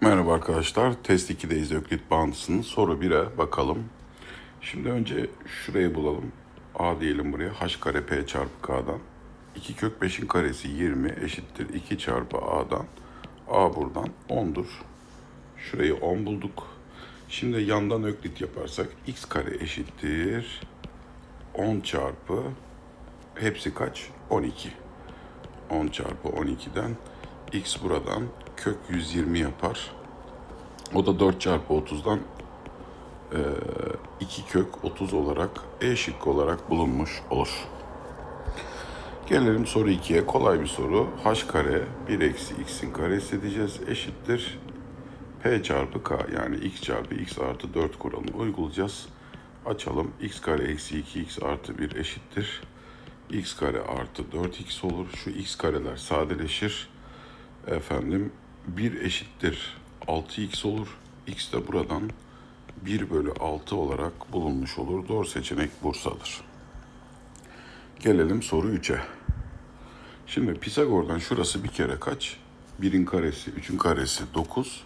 Merhaba arkadaşlar. Test 2'deyiz Öklit bağıntısının soru 1'e bakalım. Şimdi önce şurayı bulalım. A diyelim buraya. H kare P çarpı K'dan. 2 kök 5'in karesi 20 eşittir 2 çarpı A'dan. A buradan 10'dur. Şurayı 10 bulduk. Şimdi yandan öklit yaparsak x kare eşittir 10 çarpı hepsi kaç? 12. 10 çarpı 12'den x buradan kök 120 yapar. O da 4 çarpı 30'dan 2 kök 30 olarak E şıkkı olarak bulunmuş olur. Gelelim soru 2'ye. Kolay bir soru. H kare 1 eksi x'in karesi diyeceğiz. Eşittir. P çarpı K yani x çarpı x artı 4 kuralını uygulayacağız. Açalım. x kare eksi 2x artı 1 eşittir. x kare artı 4x olur. Şu x kareler sadeleşir. Efendim 1 eşittir 6x olur. x de buradan 1 bölü 6 olarak bulunmuş olur. Doğru seçenek Bursa'dır. Gelelim soru 3'e. Şimdi Pisagor'dan şurası bir kere kaç? 1'in karesi, 3'ün karesi 9.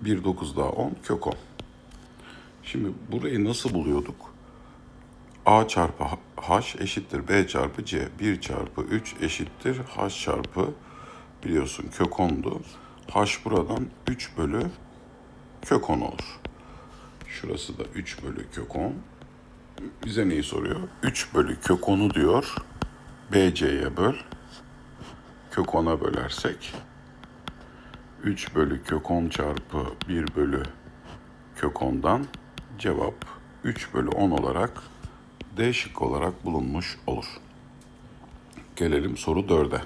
1 9 daha 10 kök 10. Şimdi burayı nasıl buluyorduk? A çarpı H eşittir B çarpı C. 1 çarpı 3 eşittir H çarpı biliyorsun kök 10'du. H buradan 3 bölü kök 10 olur. Şurası da 3 bölü kök 10. Bize neyi soruyor? 3 bölü kök 10'u diyor. BC'ye böl. Kök 10'a bölersek 3 bölü kök 10 çarpı 1 bölü kök 10'dan cevap 3 bölü 10 olarak D şıkkı olarak bulunmuş olur. Gelelim soru 4'e.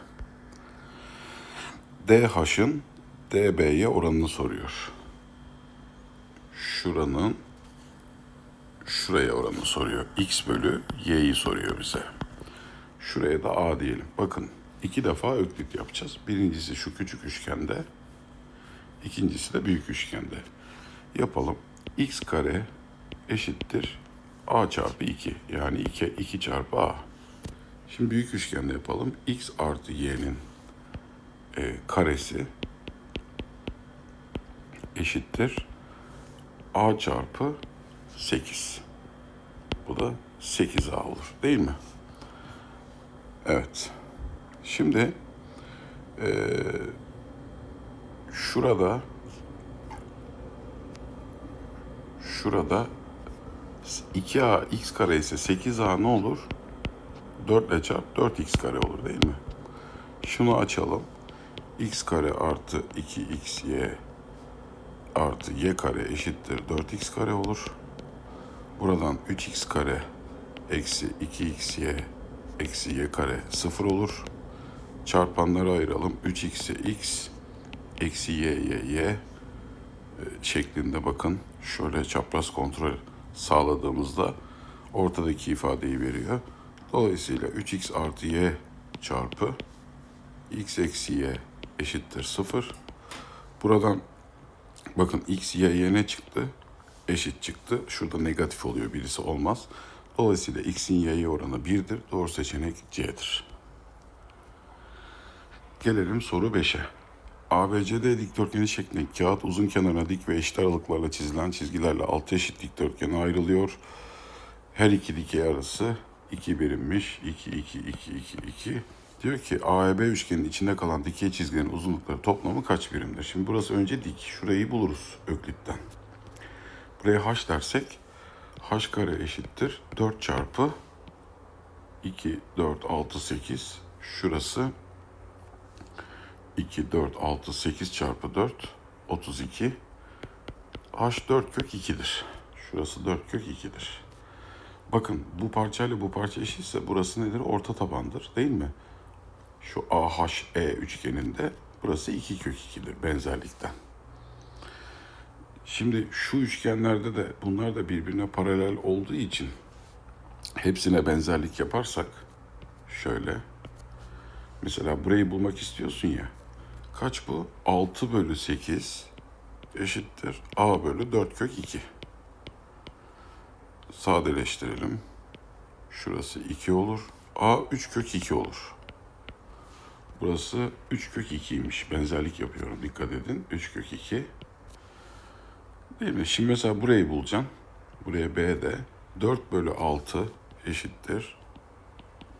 DH'ın DB'ye oranını soruyor. Şuranın şuraya oranını soruyor. X bölü Y'yi soruyor bize. Şuraya da A diyelim. Bakın iki defa öklit yapacağız. Birincisi şu küçük üçgende. ikincisi de büyük üçgende. Yapalım. X kare eşittir A çarpı 2. Yani 2, 2 çarpı A. Şimdi büyük üçgende yapalım. X artı Y'nin e, karesi eşittir A çarpı 8. Bu da 8A olur değil mi? Evet. Şimdi eee, şurada şurada 2A x kare ise 8A ne olur? 4 ile çarp 4x kare olur değil mi? Şunu açalım. x kare artı 2xy artı y kare eşittir 4x kare olur. Buradan 3x kare eksi 2xy eksi y kare 0 olur. Çarpanları ayıralım. 3x'e x eksi y'ye y e, şeklinde bakın. Şöyle çapraz kontrol sağladığımızda ortadaki ifadeyi veriyor. Dolayısıyla 3x artı y çarpı x eksi y eşittir 0. Buradan bakın x, y, y ne çıktı? Eşit çıktı. Şurada negatif oluyor. Birisi olmaz. Dolayısıyla x'in y'ye oranı 1'dir. Doğru seçenek C'dir. Gelelim soru 5'e. ABCD dikdörtgeni şeklinde kağıt uzun kenarına dik ve eşit aralıklarla çizilen çizgilerle altı eşit dikdörtgene ayrılıyor. Her iki dikey arası 2 birimmiş. 2, 2, 2, 2, 2. Diyor ki AEB üçgenin içinde kalan dikey çizgilerin uzunlukları toplamı kaç birimdir? Şimdi burası önce dik. Şurayı buluruz Öklit'ten. Buraya h dersek h kare eşittir 4 çarpı 2, 4, 6, 8. Şurası 2, 4, 6, 8 çarpı 4, 32. H 4 kök 2'dir. Şurası 4 kök 2'dir. Bakın bu parçayla bu parça eşitse burası nedir? Orta tabandır değil mi? Şu AHE üçgeninde burası 2 kök 2'dir benzerlikten. Şimdi şu üçgenlerde de bunlar da birbirine paralel olduğu için hepsine benzerlik yaparsak şöyle mesela burayı bulmak istiyorsun ya kaç bu? 6 bölü 8 eşittir A bölü 4 kök 2. sadeleştirelim. Şurası 2 olur. A 3 kök 2 olur. Burası 3 kök 2'ymiş. Benzerlik yapıyorum. Dikkat edin. 3 kök 2. Değil mi? Şimdi mesela burayı bulacağım. Buraya B de 4 bölü 6 eşittir.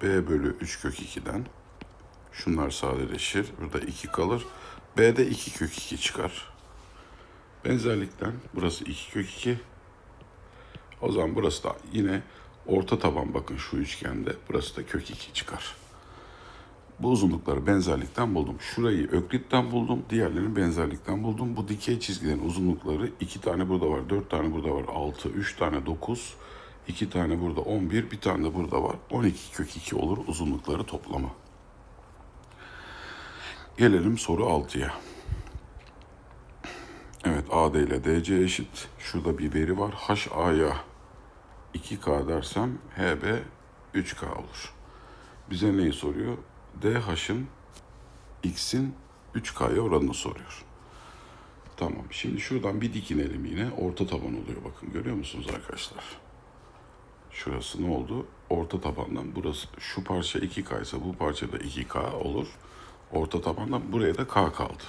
B bölü 3 kök 2'den. Şunlar sadeleşir. Burada 2 kalır. B'de 2 kök 2 çıkar. Benzerlikten burası 2 kök 2. O zaman burası da yine orta taban bakın şu üçgende. Burası da kök 2 çıkar. Bu uzunlukları benzerlikten buldum. Şurayı Öklit'ten buldum. Diğerlerini benzerlikten buldum. Bu dikey çizgilerin uzunlukları iki tane burada var. Dört tane burada var. Altı. Üç tane dokuz. iki tane burada on bir. Bir tane de burada var. On iki kök iki olur uzunlukları toplamı. Gelelim soru 6'ya. Evet AD ile DC eşit. Şurada bir veri var. HA'ya 2K dersem HB 3K olur. Bize neyi soruyor? DH'ın X'in 3K'ya oranını soruyor. Tamam. Şimdi şuradan bir dikinelim yine. Orta taban oluyor. Bakın görüyor musunuz arkadaşlar? Şurası ne oldu? Orta tabandan burası şu parça 2K ise bu parça da 2K olur. Orta tabandan buraya da K kaldı.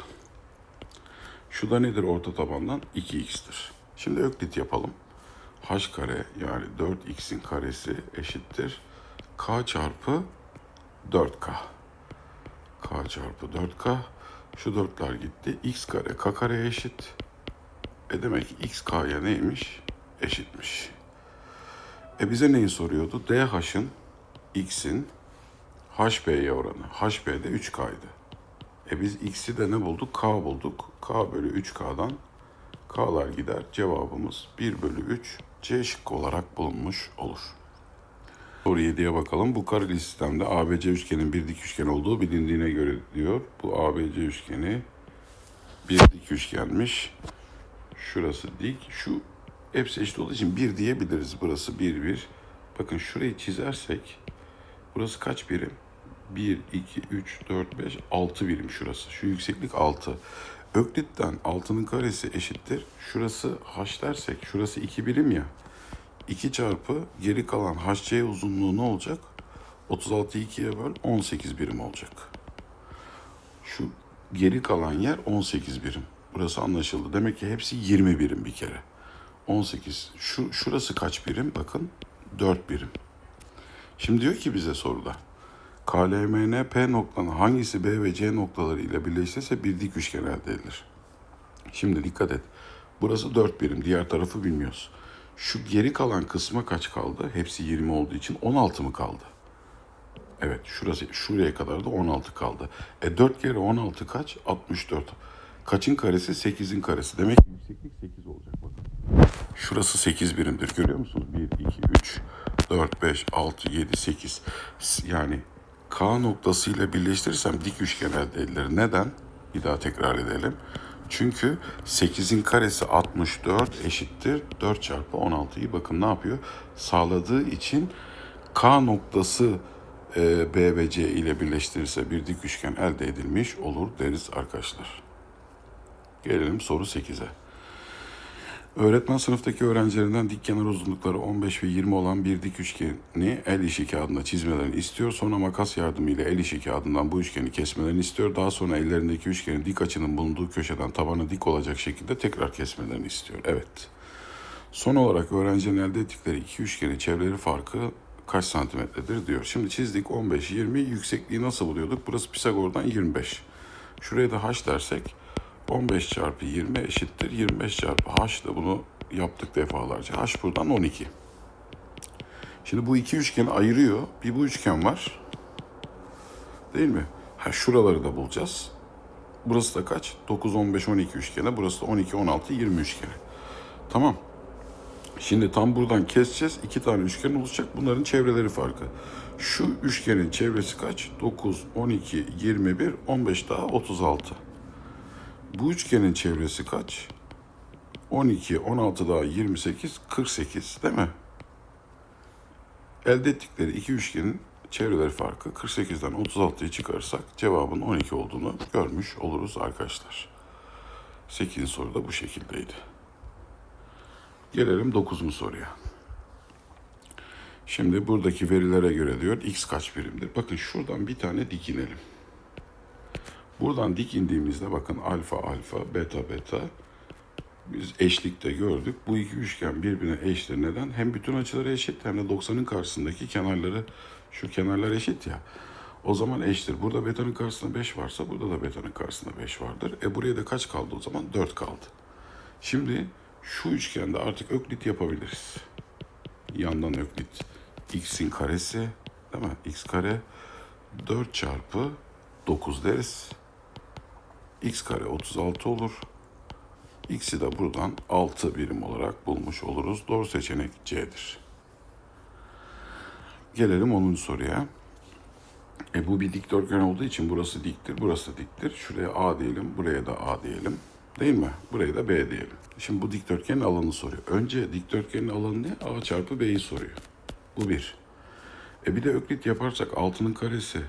Şu da nedir orta tabandan? 2x'tir. Şimdi öklit yapalım. h kare yani 4x'in karesi eşittir. k çarpı 4k. k çarpı 4k. Şu 4'ler gitti. x kare k kareye eşit. E demek ki x k'ya neymiş? Eşitmiş. E bize neyi soruyordu? DH'ın x'in HB'ye oranı. HB'de 3K'ydı. E biz x'i de ne bulduk? K bulduk. K bölü 3K'dan K'lar gider. Cevabımız 1 bölü 3 C şıkkı olarak bulunmuş olur. Soru 7'ye bakalım. Bu kareli sistemde ABC üçgenin bir dik üçgen olduğu bilindiğine göre diyor. Bu ABC üçgeni bir dik üçgenmiş. Şurası dik. Şu hepsi eşit olduğu için 1 diyebiliriz. Burası 1, 1. Bakın şurayı çizersek burası kaç birim? 1, 2, 3, 4, 5, 6 birim şurası. Şu yükseklik 6. Öklit'ten 6'nın karesi eşittir. Şurası h dersek şurası 2 birim ya. 2 çarpı geri kalan hc uzunluğu ne olacak? 36'yı 2'ye böl 18 birim olacak. Şu geri kalan yer 18 birim. Burası anlaşıldı. Demek ki hepsi 20 birim bir kere. 18. Şu, şurası kaç birim? Bakın 4 birim. Şimdi diyor ki bize soruda. KLMN P noktanın hangisi B ve C noktaları ile birleşirse bir dik üçgen elde edilir. Şimdi dikkat et. Burası 4 birim. Diğer tarafı bilmiyoruz. Şu geri kalan kısma kaç kaldı? Hepsi 20 olduğu için 16 mı kaldı? Evet şurası şuraya kadar da 16 kaldı. E 4 kere 16 kaç? 64. Kaçın karesi? 8'in karesi. Demek yükseklik 8 olacak bakın. Şurası 8 birimdir. Görüyor musunuz? 1, 2, 3, 4, 5, 6, 7, 8. Yani K noktasıyla birleştirirsem dik üçgen elde edilir. Neden? Bir daha tekrar edelim. Çünkü 8'in karesi 64 eşittir 4 çarpı 16'yı bakın ne yapıyor? Sağladığı için K noktası e, B ve C ile birleştirirse bir dik üçgen elde edilmiş olur deriz arkadaşlar. Gelelim soru 8'e. Öğretmen sınıftaki öğrencilerinden dik kenar uzunlukları 15 ve 20 olan bir dik üçgeni el işi kağıdında çizmelerini istiyor. Sonra makas yardımıyla el işi kağıdından bu üçgeni kesmelerini istiyor. Daha sonra ellerindeki üçgenin dik açının bulunduğu köşeden tabanı dik olacak şekilde tekrar kesmelerini istiyor. Evet. Son olarak öğrencinin elde ettikleri iki üçgenin çevreleri farkı kaç santimetredir diyor. Şimdi çizdik 15, 20. Yüksekliği nasıl buluyorduk? Burası Pisagor'dan 25. Şuraya da h dersek 15 çarpı 20 eşittir 25 çarpı h da bunu yaptık defalarca. h buradan 12. Şimdi bu iki üçgeni ayırıyor. Bir bu üçgen var. Değil mi? Ha şuraları da bulacağız. Burası da kaç? 9, 15, 12 üçgeni. Burası da 12, 16, 20 üçgeni. Tamam. Şimdi tam buradan keseceğiz. İki tane üçgen oluşacak. Bunların çevreleri farkı. Şu üçgenin çevresi kaç? 9, 12, 21, 15 daha 36. Bu üçgenin çevresi kaç? 12, 16 daha 28, 48 değil mi? Elde ettikleri iki üçgenin çevreleri farkı 48'den 36'yı çıkarırsak cevabın 12 olduğunu görmüş oluruz arkadaşlar. 8. soru da bu şekildeydi. Gelelim 9. soruya. Şimdi buradaki verilere göre diyor x kaç birimdir? Bakın şuradan bir tane dik inelim. Buradan dik indiğimizde bakın alfa alfa beta beta biz eşlikte gördük. Bu iki üçgen birbirine eşittir. Neden? Hem bütün açıları eşit hem de 90'ın karşısındaki kenarları şu kenarlar eşit ya. O zaman eşittir. Burada beta'nın karşısında 5 varsa burada da beta'nın karşısında 5 vardır. E buraya da kaç kaldı o zaman? 4 kaldı. Şimdi şu üçgende artık öklit yapabiliriz. Yandan öklit. x'in karesi değil mi? x kare 4 çarpı 9 deriz. X kare 36 olur. X'i de buradan 6 birim olarak bulmuş oluruz. Doğru seçenek C'dir. Gelelim 10. soruya. E bu bir dikdörtgen olduğu için burası diktir, burası diktir. Şuraya A diyelim, buraya da A diyelim. Değil mi? Buraya da B diyelim. Şimdi bu dikdörtgenin alanı soruyor. Önce dikdörtgenin alanı ne? A çarpı B'yi soruyor. Bu bir. E bir de öklit yaparsak altının karesi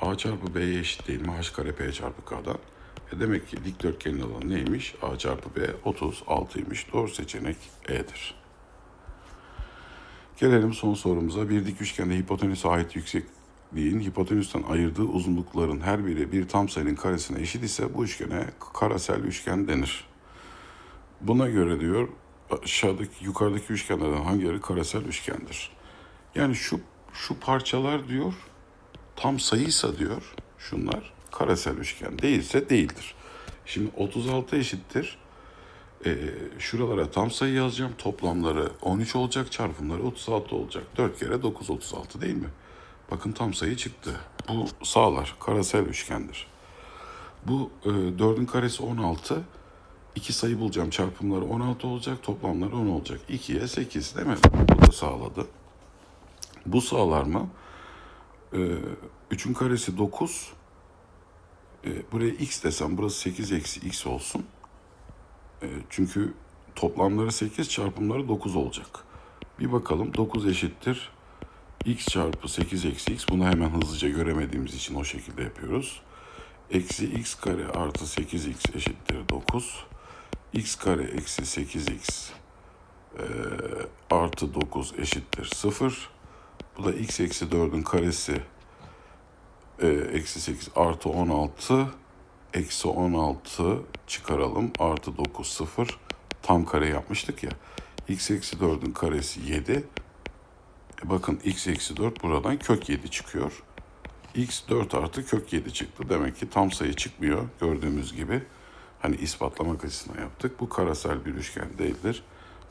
A çarpı B'ye eşit değil mi? H kare P çarpı K'dan. E demek ki dikdörtgenin alanı neymiş? A çarpı B 36'ymış. Doğru seçenek E'dir. Gelelim son sorumuza. Bir dik üçgende hipotenüse ait yüksekliğin hipotenüsten ayırdığı uzunlukların her biri bir tam sayının karesine eşit ise bu üçgene karasel üçgen denir. Buna göre diyor aşağıdaki yukarıdaki üçgenlerden hangileri karasel üçgendir? Yani şu şu parçalar diyor tam sayıysa diyor şunlar karesel üçgen değilse değildir. Şimdi 36 eşittir. Ee, şuralara tam sayı yazacağım. Toplamları 13 olacak, çarpımları 36 olacak. 4 kere 9 36 değil mi? Bakın tam sayı çıktı. Bu sağlar. Karasel üçgendir. Bu e, 4'ün karesi 16. İki sayı bulacağım. Çarpımları 16 olacak. Toplamları 10 olacak. 2'ye 8 değil mi? Bu da sağladı. Bu sağlar mı? Ee, 3'ün karesi 9. Ee, buraya x desem burası 8 eksi x olsun. Ee, çünkü toplamları 8 çarpımları 9 olacak. Bir bakalım 9 eşittir. x çarpı 8 eksi x. Bunu hemen hızlıca göremediğimiz için o şekilde yapıyoruz. Eksi x kare artı 8x eşittir 9. x kare eksi 8x e, artı 9 eşittir 0. Bu da x eksi 4'ün karesi e, eksi 8 artı 16 eksi 16 çıkaralım. Artı 9 0 tam kare yapmıştık ya. X eksi 4'ün karesi 7 e bakın x eksi 4 buradan kök 7 çıkıyor. X 4 artı kök 7 çıktı. Demek ki tam sayı çıkmıyor. Gördüğümüz gibi. Hani ispatlamak açısından yaptık. Bu karasel bir üçgen değildir.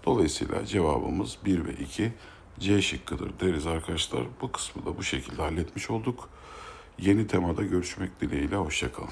Dolayısıyla cevabımız 1 ve 2 C şıkkıdır deriz arkadaşlar. Bu kısmı da bu şekilde halletmiş olduk Yeni temada görüşmek dileğiyle. Hoşçakalın.